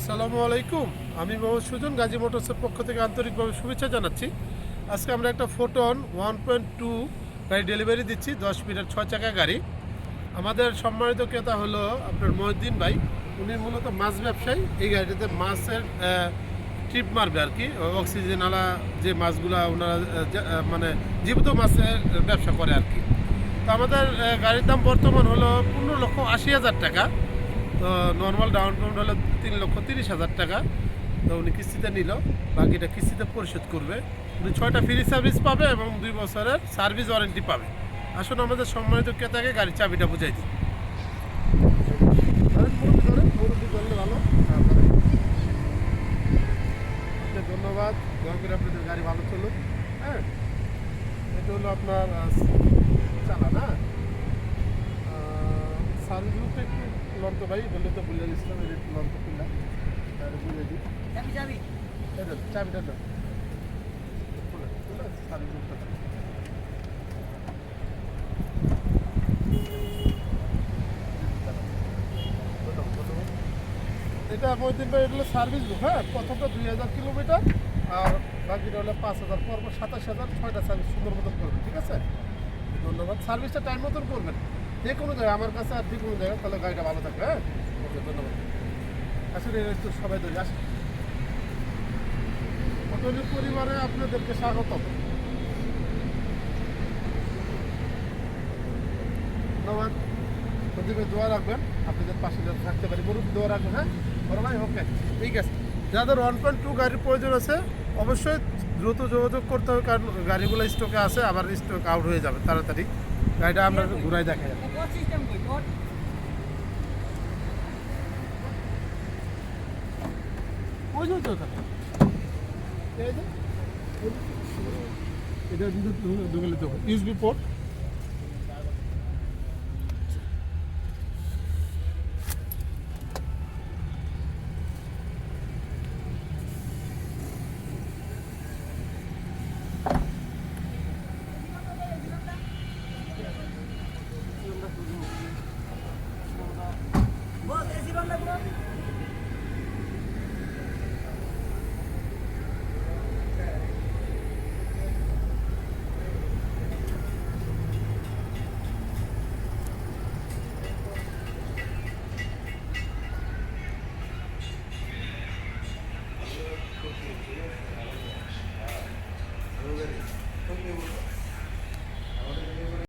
আসসালামু আলাইকুম। আমি মোহাম্মদ সুজন, গাজী মোটরসের পক্ষ থেকে আন্তরিকভাবে শুভেচ্ছা জানাচ্ছি। আজকে আমরা একটা ফোটন ওয়ান পয়েন্ট টু গাড়ি ডেলিভারি দিচ্ছি, দশ মিনিট ছয় চাকা গাড়ি। আমাদের সম্মানিত ক্রেতা হলো আপনার মহিউদ্দিন ভাই। উনি মূলত মাছ ব্যবসায়ী। এই গাড়িটাতে মাছের ট্রিপ মারবে আর কি। অক্সিজেন আলা যে মাছগুলা ওনারা মানে জীবিত মাছের ব্যবসা করে আর কি। তো আমাদের গাড়ির দাম বর্তমান হলো পনেরো লক্ষ আশি হাজার টাকা। তো নর্মাল ডাউন পেমেন্ট হলো তিন লক্ষ তিরিশ হাজার টাকা। তো উনি কিস্তিতে নিল, বাকিটা কিস্তিতে পরিশোধ করবে। উনি ছয়টা ফ্রি সার্ভিস পাবে এবং দুই বছরের সার্ভিস ওয়ারেন্টি পাবে। আসুন আমাদের সম্মানিত ক্রেতাকে গাড়ির চাবিটা বুঝাই দিই। ধন্যবাদ। আপনাদের গাড়ি ভালো চলুক। হ্যাঁ এটা হলো আপনার চালান হ্যাঁ সার্ভিস গ্রুপটা একটু লন্ত ভাই বললে তো ভুলে গেছিলাম এটা একটু লন্ত খুললাম তাহলে বুঝে দিই। চাবিটা গ্রুপটা খুলে। এটা মহিদিন ভাই এগুলো সার্ভিস বুক হ্যাঁ? প্রথমটা দুই হাজার কিলোমিটার আর বাকিটা হলো পাঁচ হাজার পর পর সাতাশ হাজার ছয়টা সার্ভিস সুন্দর মতন করবেন ঠিক আছে? ধন্যবাদ। সার্ভিসটা টাইম মতন করবেন। যে কোনো জায়গায় আমার কাছে আর যে কোনো জায়গায় তাহলে গাড়িটা ভালো থাকবে হ্যাঁ? ওকে ধন্যবাদ। আসলে একটু সবাই ধরে আসেন। হোটেলের পরিবারে আপনাদেরকে স্বাগতম। ধন্যবাদ। প্রদীপের দোয়া রাখবেন আপনাদের পাশে যাতে থাকতে পারি। বরুণ দোয়া রাখবেন হ্যাঁ? বড় ভাই ওকে ঠিক আছে। যাদের ওয়ান পয়েন্ট টু গাড়ির প্রয়োজন আছে অবশ্যই দ্রুত যোগাযোগ করতে হবে কারণ গাড়িগুলো স্টকে আছে আবার স্টক আউট হয়ে যাবে তাড়াতাড়ি। গাড়িটা আমরা ঘুরাই দেখা যাবে কোড সিস্টেম কি কোড ওই যে তো ওখানে। এটা কিন্তু ঢুকে নিতে হবে পোর্ট